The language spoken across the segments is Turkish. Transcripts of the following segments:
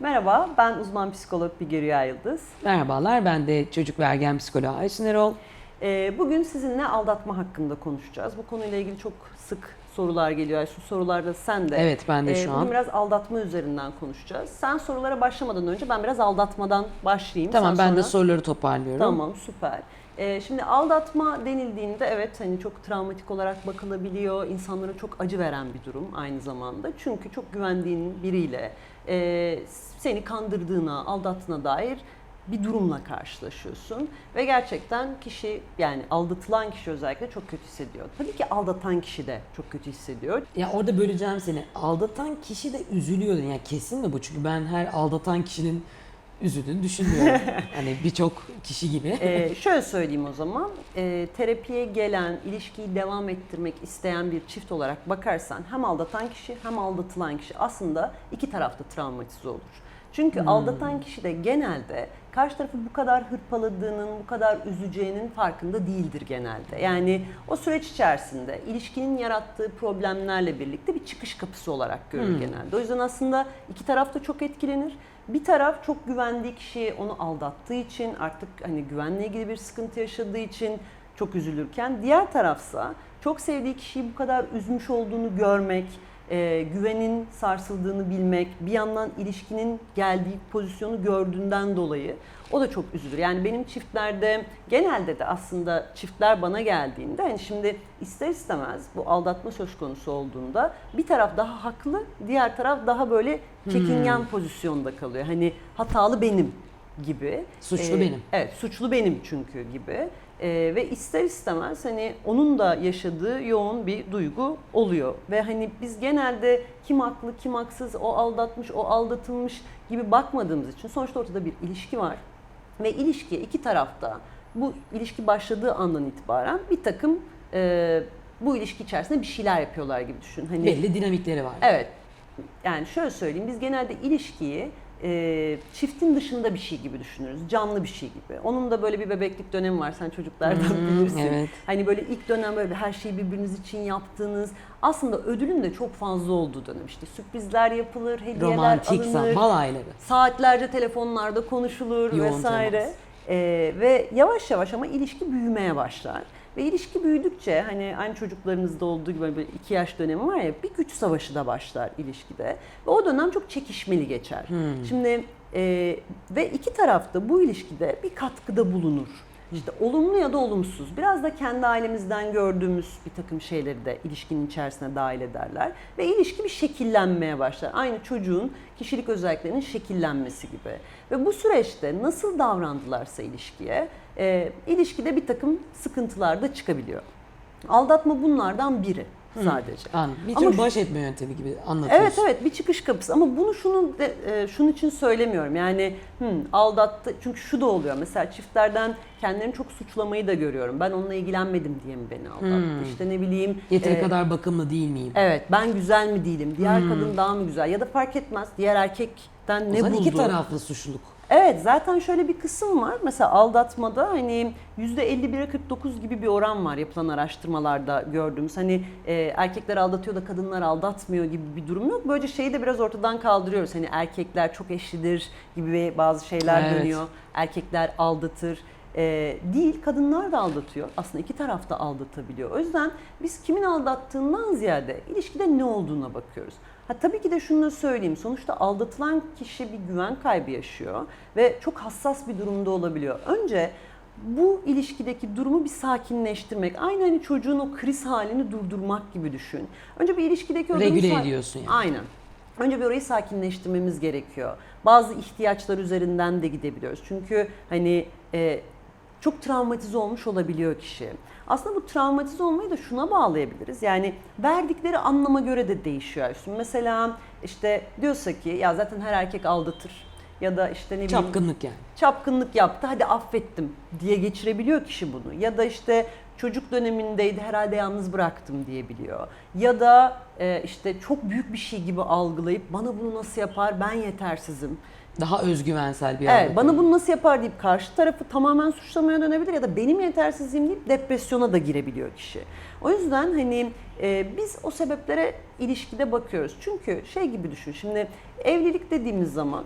Merhaba, ben uzman psikolog Bilge Rüya Yıldız. Merhabalar, ben de çocuk ve ergen psikoloğu Ayşin Erol. Ee, bugün sizinle aldatma hakkında konuşacağız. Bu konuyla ilgili çok sık sorular geliyor. Ayşe, Şu sorularda sen de. Evet, ben de Ee, şu bugün an. biraz aldatma üzerinden konuşacağız. Sen sorulara başlamadan önce ben biraz aldatmadan başlayayım. Tamam, Sen ben de sonra- soruları toparlıyorum. Tamam süper. Ee, şimdi aldatma denildiğinde evet hani çok travmatik olarak bakılabiliyor. İnsanlara çok acı veren bir durum aynı zamanda. Çünkü çok güvendiğin biriyle e, seni kandırdığına, aldattığına dair bir durumla karşılaşıyorsun. Ve gerçekten kişi yani aldatılan kişi özellikle çok kötü hissediyor. Tabii ki aldatan kişi de çok kötü hissediyor. Ya orada böleceğim seni. Aldatan kişi de üzülüyor. Ya kesin mi bu? Çünkü ben her aldatan kişinin üzüldüğünü düşünmüyorum. hani birçok kişi gibi. Ee, şöyle söyleyeyim o zaman, Ee, terapiye gelen, ilişkiyi devam ettirmek isteyen bir çift olarak bakarsan hem aldatan kişi hem aldatılan kişi aslında iki tarafta travmatize olur. Çünkü aldatan kişi de genelde karşı tarafı bu kadar hırpaladığının, bu kadar üzeceğinin farkında değildir genelde. Yani o süreç içerisinde ilişkinin yarattığı problemlerle birlikte bir çıkış kapısı olarak görür genelde. O yüzden aslında iki taraf da çok etkilenir. Bir taraf çok güvendiği kişi onu aldattığı için artık hani güvenle ilgili bir sıkıntı yaşadığı için çok üzülürken diğer tarafsa çok sevdiği kişiyi bu kadar üzmüş olduğunu görmek, e, güvenin sarsıldığını bilmek, bir yandan ilişkinin geldiği pozisyonu gördüğünden dolayı o da çok üzülür. Yani benim çiftlerde genelde de aslında çiftler bana geldiğinde hani şimdi ister istemez bu aldatma söz konusu olduğunda bir taraf daha haklı, diğer taraf daha böyle çekingen pozisyonda kalıyor. Hani hatalı benim gibi. Suçlu Ee, benim. Evet, suçlu benim çünkü gibi. Ee, ve ister istemez hani onun da yaşadığı yoğun bir duygu oluyor. Ve hani biz genelde kim haklı, kim haksız, o aldatmış, o aldatılmış gibi bakmadığımız için sonuçta ortada bir ilişki var. Ve ilişki iki tarafta bu ilişki başladığı andan itibaren bir takım e, bu ilişki içerisinde bir şeyler yapıyorlar gibi düşün. Hani Belli dinamikleri var. Evet. Yani şöyle söyleyeyim biz genelde ilişkiyi e, çiftin dışında bir şey gibi düşünürüz. Canlı bir şey gibi. Onun da böyle bir bebeklik dönemi var. Sen çocuklardan Hmm, bilirsin. evet. Hani böyle ilk dönem böyle her şeyi birbiriniz için yaptığınız. Aslında ödülün de çok fazla olduğu dönem. İşte sürprizler yapılır, hediyeler Romantik, alınır. bal ayları. Saatlerce telefonlarda konuşulur Yoğun vesaire. temas. Ee, ve yavaş yavaş ama ilişki büyümeye başlar. Ve ilişki büyüdükçe hani aynı çocuklarınızda olduğu gibi böyle bir iki yaş dönemi var ya bir güç savaşı da başlar ilişkide. Ve o dönem çok çekişmeli geçer. Şimdi e, ve iki tarafta bu ilişkide bir katkıda bulunur. İşte olumlu ya da olumsuz. Biraz da kendi ailemizden gördüğümüz bir takım şeyleri de ilişkinin içerisine dahil ederler. Ve ilişki bir şekillenmeye başlar. Aynı çocuğun kişilik özelliklerinin şekillenmesi gibi. Ve bu süreçte nasıl davrandılarsa ilişkiye, e, ilişkide bir takım sıkıntılar da çıkabiliyor. Aldatma bunlardan biri sadece. Anladım. Bir Ama tür şu- baş etme yöntemi gibi anlatıyorsun. Evet evet bir çıkış kapısı ama bunu şunun de, e, şunun için söylemiyorum. Yani hmm, aldattı çünkü şu da oluyor. Mesela çiftlerden kendilerini çok suçlamayı da görüyorum. Ben onunla ilgilenmedim diye mi beni aldattı? İşte ne bileyim. Yeteri e, kadar bakımlı değil miyim? Evet ben güzel mi değilim? Diğer kadın daha mı güzel? Ya da fark etmez diğer erkekten o ne zaman buldu? iki taraflı suçluluk. Evet zaten şöyle bir kısım var. Mesela aldatmada hani %51'e 49 gibi bir oran var yapılan araştırmalarda gördüğümüz. Hani e, erkekler aldatıyor da kadınlar aldatmıyor gibi bir durum yok. Böylece şeyi de biraz ortadan kaldırıyoruz. Hani erkekler çok eşlidir gibi bazı şeyler Evet. dönüyor. Erkekler aldatır. E, değil kadınlar da aldatıyor. Aslında iki taraf da aldatabiliyor. O yüzden biz kimin aldattığından ziyade ilişkide ne olduğuna bakıyoruz. Ha tabii ki de şunu da söyleyeyim. Sonuçta aldatılan kişi bir güven kaybı yaşıyor ve çok hassas bir durumda olabiliyor. Önce bu ilişkideki durumu bir sakinleştirmek. Aynı hani çocuğun o kriz halini durdurmak gibi düşün. Önce bir ilişkideki o durumu Regüle sa- ediyorsun yani. Aynen. Önce bir orayı sakinleştirmemiz gerekiyor. Bazı ihtiyaçlar üzerinden de gidebiliyoruz. Çünkü hani e, çok travmatize olmuş olabiliyor kişi. Aslında bu travmatize olmayı da şuna bağlayabiliriz. Yani verdikleri anlama göre de değişiyor. Aysun. Mesela işte diyorsa ki ya zaten her erkek aldatır. Ya da işte ne bileyim Çapkınlık yani. çapkınlık yaptı hadi affettim diye geçirebiliyor kişi bunu. Ya da işte çocuk dönemindeydi herhalde yalnız bıraktım diyebiliyor. Ya da e, işte çok büyük bir şey gibi algılayıp bana bunu nasıl yapar ben yetersizim. Daha özgüvensel bir Evet bana bunu nasıl yapar deyip karşı tarafı tamamen suçlamaya dönebilir ya da benim yetersizliğim deyip depresyona da girebiliyor kişi. O yüzden hani e, biz o sebeplere ilişkide bakıyoruz. Çünkü şey gibi düşün şimdi evlilik dediğimiz zaman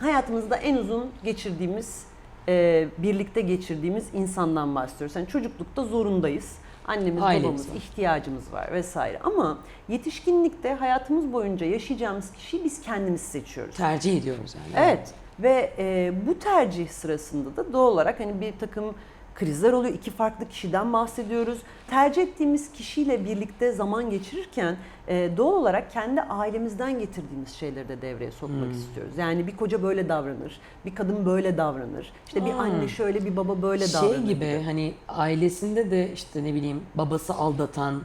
hayatımızda en uzun geçirdiğimiz, e, birlikte geçirdiğimiz insandan bahsediyoruz. Yani çocuklukta zorundayız. Annemiz, Ailemiz babamız, var. ihtiyacımız var vesaire. Ama yetişkinlikte hayatımız boyunca yaşayacağımız kişiyi biz kendimiz seçiyoruz. Tercih ediyoruz yani. Evet ve e, bu tercih sırasında da doğal olarak hani bir takım krizler oluyor. İki farklı kişiden bahsediyoruz. Tercih ettiğimiz kişiyle birlikte zaman geçirirken e, doğal olarak kendi ailemizden getirdiğimiz şeyleri de devreye sokmak Hmm. istiyoruz. Yani bir koca böyle davranır, bir kadın böyle davranır. İşte bir Hmm. anne şöyle, bir baba böyle şey davranır. gibi hani ailesinde de işte ne bileyim babası aldatan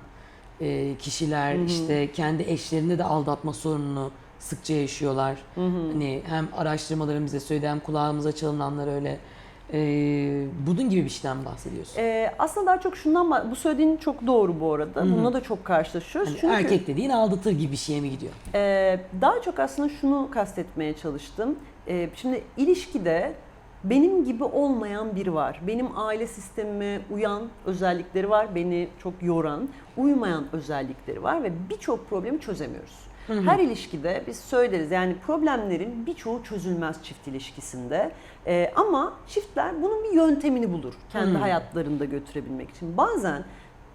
e, kişiler işte kendi eşlerinde de aldatma sorununu sıkça yaşıyorlar. Hani hem araştırmaların bize söyledi hem kulağımıza çalınanlar öyle. E, bunun gibi bir şeyden bahsediyorsun. E, aslında daha çok şundan bah- bu söylediğin çok doğru bu arada. Bununla da çok karşılaşıyoruz. Hani Çünkü erkek dediğin aldatır gibi bir şeye mi gidiyor? Ee, daha çok aslında şunu kastetmeye çalıştım. Ee, şimdi ilişkide benim gibi olmayan biri var. Benim aile sistemime uyan özellikleri var, beni çok yoran, uymayan özellikleri var ve birçok problemi çözemiyoruz. Her ilişkide biz söyleriz yani problemlerin birçoğu çözülmez çift ilişkisinde. Ee, ama çiftler bunun bir yöntemini bulur kendi hayatlarında götürebilmek için. Bazen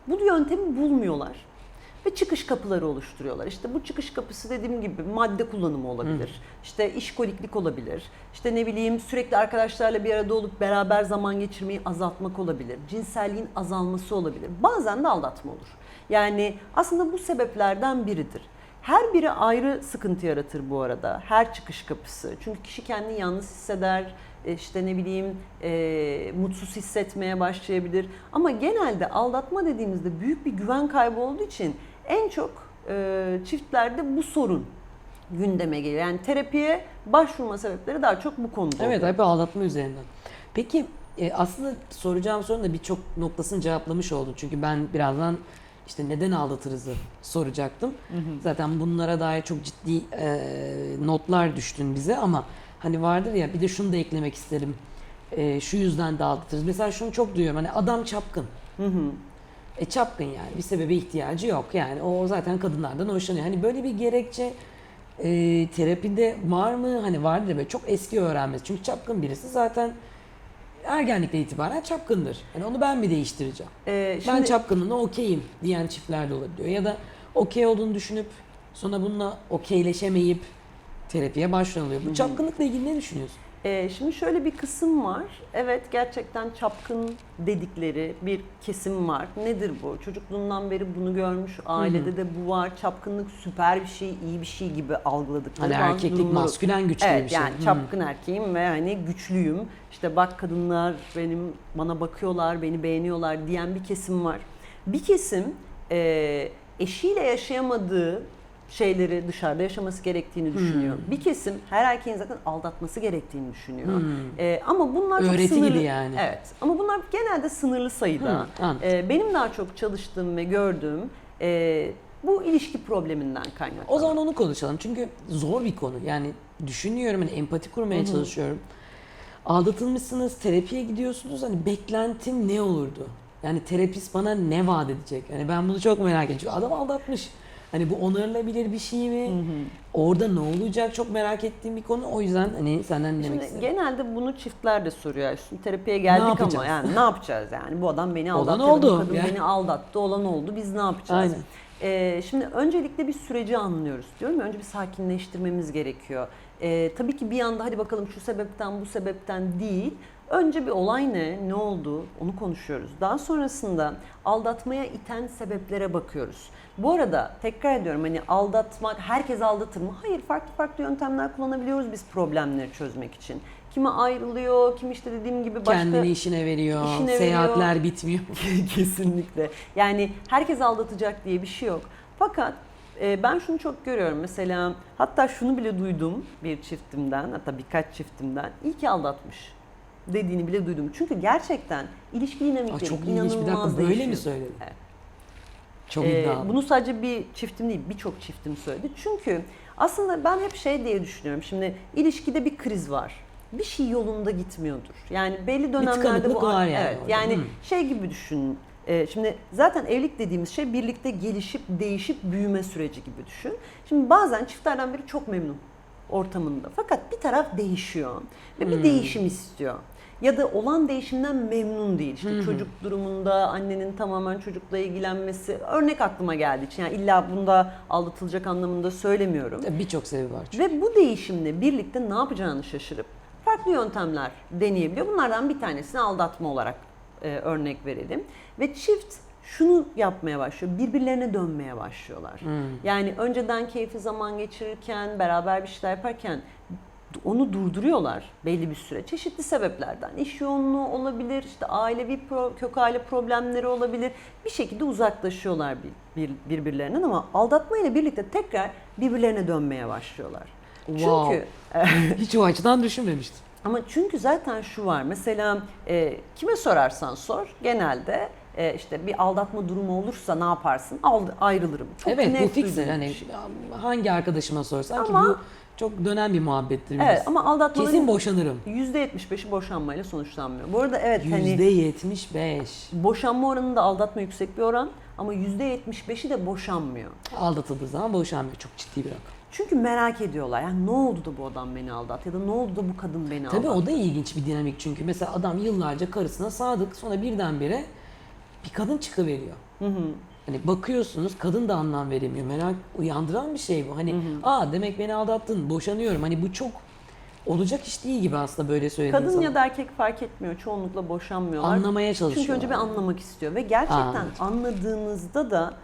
bu yöntemi bulmuyorlar ve çıkış kapıları oluşturuyorlar. İşte bu çıkış kapısı dediğim gibi madde kullanımı olabilir. İşte işkoliklik olabilir. İşte ne bileyim sürekli arkadaşlarla bir arada olup beraber zaman geçirmeyi azaltmak olabilir. Cinselliğin azalması olabilir. Bazen de aldatma olur. Yani aslında bu sebeplerden biridir. Her biri ayrı sıkıntı yaratır bu arada. Her çıkış kapısı. Çünkü kişi kendini yalnız hisseder, e, işte ne bileyim e, mutsuz hissetmeye başlayabilir. Ama genelde aldatma dediğimizde büyük bir güven kaybı olduğu için en çok e, çiftlerde bu sorun gündeme geliyor. Yani terapiye başvurma sebepleri daha çok bu konuda Evet hep aldatma üzerinden. Peki e, aslında soracağım sorunun da birçok noktasını cevaplamış oldun. Çünkü ben birazdan işte neden aldatırızı soracaktım. Zaten bunlara dair çok ciddi e, notlar düştün bize ama hani vardır ya bir de şunu da eklemek isterim. E, şu yüzden de aldatırız. Mesela şunu çok duyuyorum hani adam çapkın. E çapkın yani bir sebebe ihtiyacı yok yani o zaten kadınlardan hoşlanıyor. Hani böyle bir gerekçe e, terapide var mı? Hani vardır ya böyle çok eski öğrenmesi. Çünkü çapkın birisi zaten ergenlikten itibaren çapkındır. Hani onu ben mi değiştireceğim? E, Ben şimdi- çapkınlığına okeyim diyen çiftler de olabiliyor. Ya da okey olduğunu düşünüp sonra bununla okeyleşemeyip terapiye başlanılıyor. Bu çapkınlıkla ilgili ne düşünüyorsun? Ee, şimdi şöyle bir kısım var. Evet gerçekten çapkın dedikleri bir kesim var. Nedir bu? Çocukluğundan beri bunu görmüş. Ailede de bu var. Çapkınlık süper bir şey, iyi bir şey gibi algıladıkları Hani erkeklik maskülen güçlü evet, bir şey. yani Hı. çapkın erkeğim ve hani güçlüyüm. İşte bak kadınlar benim bana bakıyorlar, beni beğeniyorlar diyen bir kesim var. Bir kesim e, eşiyle yaşayamadığı şeyleri dışarıda yaşaması gerektiğini düşünüyor. Hmm. Bir kesim her erkeğin zaten aldatması gerektiğini düşünüyor. Ee, ama bunlar çok Öğreti sınırlı. gibi yani. Evet. Ama bunlar genelde sınırlı sayıda. Anladım. Ee, benim daha çok çalıştığım ve gördüğüm e, bu ilişki probleminden kaynaklı. O zaman onu konuşalım. Çünkü zor bir konu. Yani düşünüyorum, hani empati kurmaya çalışıyorum. Aldatılmışsınız, terapiye gidiyorsunuz. Hani beklentin ne olurdu? Yani terapist bana ne vaat edecek? Yani ben bunu çok merak ediyorum. Çünkü adam aldatmış. Hani bu onarılabilir bir şey mi? Orada ne olacak çok merak ettiğim bir konu. O yüzden hani senden dinlemek Şimdi istedim. genelde bunu çiftler de soruyor. Şimdi terapiye geldik ama yapacağız? yani ne yapacağız yani? Bu adam beni Olan aldattı, oldu. bu kadın Yani. beni aldattı, olan oldu. Biz ne yapacağız? Aynen. Ee, şimdi öncelikle bir süreci anlıyoruz diyorum ya, önce bir sakinleştirmemiz gerekiyor. Ee, tabii ki bir anda hadi bakalım şu sebepten bu sebepten değil. Önce bir olay ne, ne oldu onu konuşuyoruz. Daha sonrasında aldatmaya iten sebeplere bakıyoruz. Bu arada tekrar ediyorum hani aldatmak, herkes aldatır mı? Hayır farklı farklı yöntemler kullanabiliyoruz biz problemleri çözmek için. Kimi ayrılıyor, kim işte dediğim gibi başka... Kendini işine veriyor, işine seyahatler bitmiyor. Kesinlikle. Yani herkes aldatacak diye bir şey yok. Fakat e, ben şunu çok görüyorum. Mesela hatta şunu bile duydum bir çiftimden, hatta birkaç çiftimden. İyi ki aldatmış dediğini bile duydum. Çünkü gerçekten ilişki Aa, dinamikleri çok inanılmaz ilginç bir dakika böyle değişiyor. mi söyledi? Evet. Çok Ee, iddialı. bunu sadece bir çiftim değil birçok çiftim söyledi. Çünkü aslında ben hep şey diye düşünüyorum. Şimdi ilişkide bir kriz var. Bir şey yolunda gitmiyordur. Yani belli dönemlerde bu var yani evet, orada. yani Hmm. şey gibi düşün. Ee, şimdi zaten evlilik dediğimiz şey birlikte gelişip değişip büyüme süreci gibi düşün. Şimdi bazen çiftlerden biri çok memnun. ortamında. Fakat bir taraf değişiyor ve Hmm. bir değişim istiyor. Ya da olan değişimden memnun değil. İşte çocuk durumunda annenin tamamen çocukla ilgilenmesi örnek aklıma geldiği için yani illa bunda aldatılacak anlamında söylemiyorum. Tabii Birçok sebebi var çünkü. Ve bu değişimle birlikte ne yapacağını şaşırıp farklı yöntemler deneyebiliyor. Bunlardan bir tanesini aldatma olarak e, örnek verelim. Ve çift şunu yapmaya başlıyor. Birbirlerine dönmeye başlıyorlar. Yani önceden keyifli zaman geçirirken, beraber bir şeyler yaparken onu durduruyorlar belli bir süre. Çeşitli sebeplerden. İş yoğunluğu olabilir, işte ailevi pro, kök aile problemleri olabilir. Bir şekilde uzaklaşıyorlar bir, bir, birbirlerinden ama aldatma ile birlikte tekrar birbirlerine dönmeye başlıyorlar. Wow. Çünkü Hiç o açıdan düşünmemiştim. ama çünkü zaten şu var. Mesela e, kime sorarsan sor genelde e, işte bir aldatma durumu olursa ne yaparsın? Al, ayrılırım. Çok evet bu fix hani şey. hangi arkadaşıma sorsan ki Ama- bu çok dönen bir muhabbettir. Evet bilirsin. ama aldatmaların Kesin boşanırım. %75'i boşanmayla sonuçlanmıyor. Bu arada evet hani %75. boşanma oranında aldatma yüksek bir oran ama %75'i de boşanmıyor. Aldatıldığı zaman boşanmıyor. Çok ciddi bir rakam. Çünkü merak ediyorlar. Yani ne oldu da bu adam beni aldattı ya da ne oldu da bu kadın beni Tabii aldattı. o da ilginç bir dinamik çünkü. Mesela adam yıllarca karısına sadık sonra birdenbire bir kadın çıkıveriyor. Hani bakıyorsunuz kadın da anlam veremiyor. Merak uyandıran bir şey bu. Hani aa demek beni aldattın boşanıyorum. Hani bu çok olacak iş değil gibi aslında böyle söylediğin Kadın zaman. ya da erkek fark etmiyor. Çoğunlukla boşanmıyorlar. Anlamaya Çünkü çalışıyorlar. önce bir anlamak istiyor ve gerçekten evet. anladığınızda da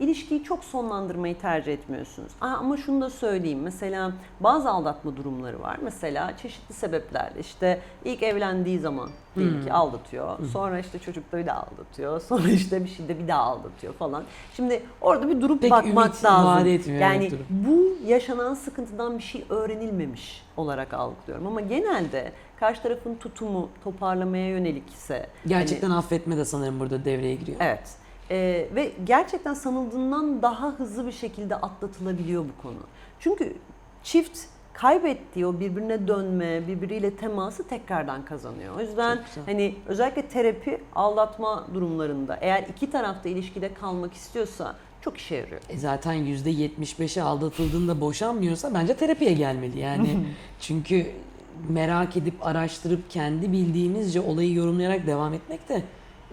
ilişkiyi çok sonlandırmayı tercih etmiyorsunuz. Aa, ama şunu da söyleyeyim. Mesela bazı aldatma durumları var. Mesela çeşitli sebeplerle işte ilk evlendiği zaman diyelim Hmm. ki aldatıyor. Sonra işte çocukta bir daha aldatıyor. Sonra işte bir şeyde bir daha aldatıyor falan. Şimdi orada bir durup Pek bakmak lazım. etmiyor yani evet bu yaşanan sıkıntıdan bir şey öğrenilmemiş olarak algılıyorum. Ama genelde karşı tarafın tutumu toparlamaya yönelik ise hani Gerçekten affetme de sanırım burada devreye giriyor. Evet. Ee, ve gerçekten sanıldığından daha hızlı bir şekilde atlatılabiliyor bu konu. Çünkü çift kaybettiği o birbirine dönme, birbiriyle teması tekrardan kazanıyor. O yüzden hani özellikle terapi aldatma durumlarında eğer iki tarafta ilişkide kalmak istiyorsa çok işe yarıyor. E zaten %75'i aldatıldığında boşanmıyorsa bence terapiye gelmeli yani. Çünkü merak edip araştırıp kendi bildiğimizce olayı yorumlayarak devam etmek de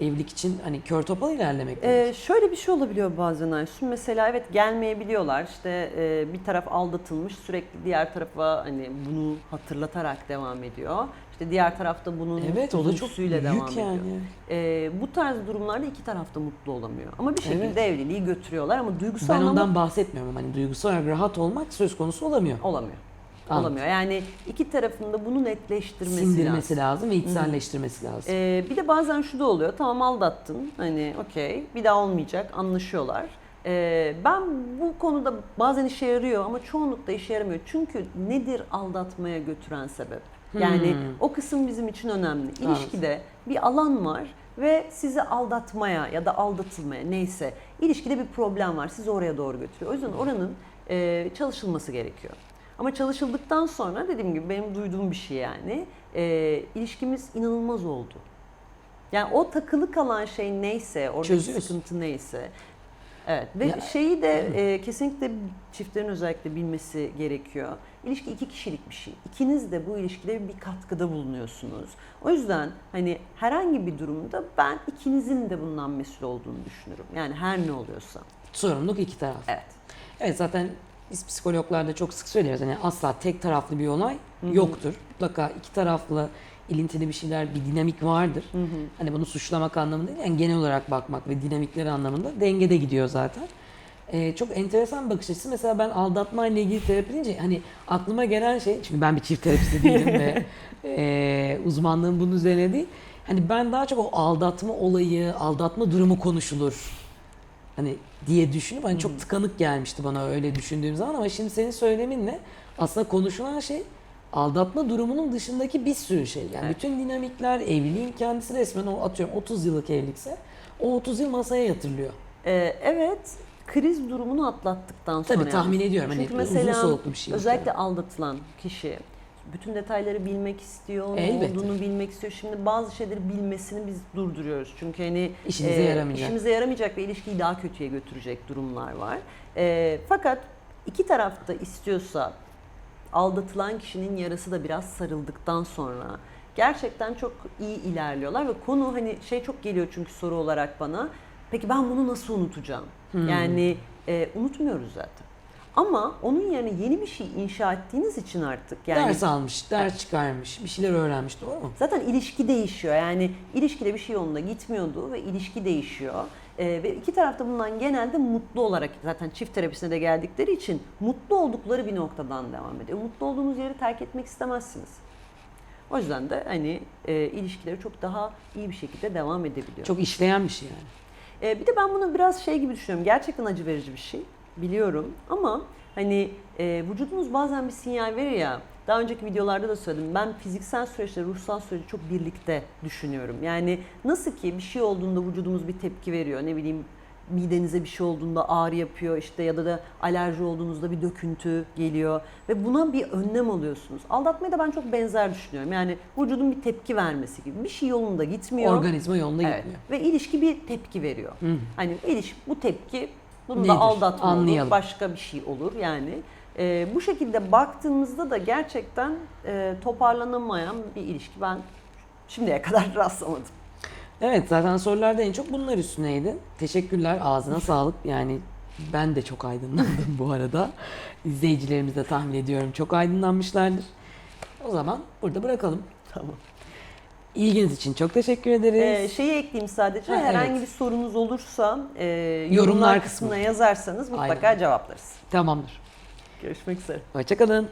evlilik için hani kör topal ilerlemek demek. Ee, şöyle bir şey olabiliyor bazen Aysun. Mesela evet gelmeyebiliyorlar. İşte e, bir taraf aldatılmış sürekli diğer tarafa hani bunu hatırlatarak devam ediyor. İşte diğer tarafta bunun evet o da çok büyük devam yani. ediyor. Ee, bu tarz durumlarda iki taraf da mutlu olamıyor. Ama bir şekilde Evet. evliliği götürüyorlar ama duygusal Ben anlamda ondan bahsetmiyorum hani duygusal olarak rahat olmak söz konusu olamıyor. olamıyor. Anladım. Olamıyor. Yani iki tarafın da bunu netleştirmesi Sindirmesi lazım. lazım ve içselleştirmesi lazım. Ee, bir de bazen şu da oluyor. Tamam aldattın. Hani okey. Bir daha olmayacak. Anlaşıyorlar. Ee, ben bu konuda bazen işe yarıyor ama çoğunlukla işe yaramıyor. Çünkü nedir aldatmaya götüren sebep? Yani Hmm. o kısım bizim için önemli. İlişkide bir alan var ve sizi aldatmaya ya da aldatılmaya neyse ilişkide bir problem var. Sizi oraya doğru götürüyor. O yüzden oranın e, çalışılması gerekiyor. Ama çalışıldıktan sonra dediğim gibi benim duyduğum bir şey yani e, ilişkimiz inanılmaz oldu. Yani o takılı kalan şey neyse, oradaki Çözüyorsun. sıkıntı neyse. Evet ve Ya- şeyi de e, kesinlikle çiftlerin özellikle bilmesi gerekiyor. İlişki iki kişilik bir şey. İkiniz de bu ilişkide bir katkıda bulunuyorsunuz. O yüzden hani herhangi bir durumda ben ikinizin de bundan mesul olduğunu düşünürüm. Yani her ne oluyorsa. Sorumluluk iki taraf. Evet. Evet zaten biz psikologlarda çok sık söylüyoruz. Hani asla tek taraflı bir olay yoktur. Mutlaka iki taraflı ilintili bir şeyler, bir dinamik vardır. Hani bunu suçlamak anlamında değil, yani genel olarak bakmak ve dinamikleri anlamında dengede gidiyor zaten. Ee, çok enteresan bir bakış açısı. Mesela ben aldatma ile ilgili terapi deyince hani aklıma gelen şey, çünkü ben bir çift terapisti değilim ve e, uzmanlığım bunun üzerine değil. Hani ben daha çok o aldatma olayı, aldatma durumu konuşulur hani diye düşünüp hani çok tıkanık gelmişti bana öyle düşündüğüm zaman ama şimdi senin söyleminle aslında konuşulan şey aldatma durumunun dışındaki bir sürü şey. Yani Evet. bütün dinamikler, evliliğin kendisi resmen o atıyorum 30 yıllık evlilikse o 30 yıl masaya yatırılıyor. Ee, evet kriz durumunu atlattıktan sonra. Tabii tahmin ediyorum hani Çünkü uzun mesela soluklu bir şey. özellikle yani. aldatılan kişi bütün detayları bilmek istiyor, ne Elbette. olduğunu bilmek istiyor. Şimdi bazı şeyleri bilmesini biz durduruyoruz. Çünkü hani İşinize yaramayacak. işimize yaramayacak ve ilişkiyi daha kötüye götürecek durumlar var. E, fakat iki tarafta istiyorsa aldatılan kişinin yarası da biraz sarıldıktan sonra gerçekten çok iyi ilerliyorlar ve konu hani şey çok geliyor çünkü soru olarak bana. Peki ben bunu nasıl unutacağım? Yani e, unutmuyoruz zaten. Ama onun yerine yeni bir şey inşa ettiğiniz için artık yani ders almış, ders çıkarmış, bir şeyler öğrenmiş doğru mu? Zaten ilişki değişiyor. Yani ilişkide bir şey yolunda gitmiyordu ve ilişki değişiyor. Ee, ve iki tarafta bundan genelde mutlu olarak zaten çift terapisine de geldikleri için mutlu oldukları bir noktadan devam ediyor. Mutlu olduğunuz yeri terk etmek istemezsiniz. O yüzden de hani e, ilişkileri çok daha iyi bir şekilde devam edebiliyor. Çok işleyen bir şey yani. Ee, bir de ben bunu biraz şey gibi düşünüyorum. Gerçekten acı verici bir şey. Biliyorum ama hani e, vücudunuz bazen bir sinyal verir ya. Daha önceki videolarda da söyledim. Ben fiziksel süreçle ruhsal süreci çok birlikte düşünüyorum. Yani nasıl ki bir şey olduğunda vücudumuz bir tepki veriyor. Ne bileyim midenize bir şey olduğunda ağrı yapıyor işte ya da da alerji olduğunuzda bir döküntü geliyor ve buna bir önlem alıyorsunuz. Aldatmayı da ben çok benzer düşünüyorum. Yani vücudun bir tepki vermesi gibi. Bir şey yolunda gitmiyor. Organizma yolunda Evet. gitmiyor. Ve ilişki bir tepki veriyor. Hı. Hani ilişki bu tepki bunu Nedir? da aldatma Anlayalım. olur, başka bir şey olur yani. Ee, bu şekilde baktığımızda da gerçekten e, toparlanamayan bir ilişki ben şimdiye kadar rastlamadım. Evet zaten sorularda en çok bunlar üstüneydi. Teşekkürler ağzına sağlık. Yani ben de çok aydınlandım bu arada. İzleyicilerimiz de tahmin ediyorum çok aydınlanmışlardır. O zaman burada bırakalım. Tamam. İlginiz için çok teşekkür ederiz. Ee, şeyi ekleyeyim sadece Ha, herhangi evet. bir sorunuz olursa e, yorumlar, Yorumlar kısmına kısmı. yazarsanız mutlaka Aynen. cevaplarız. Tamamdır. Görüşmek üzere. Hoşçakalın.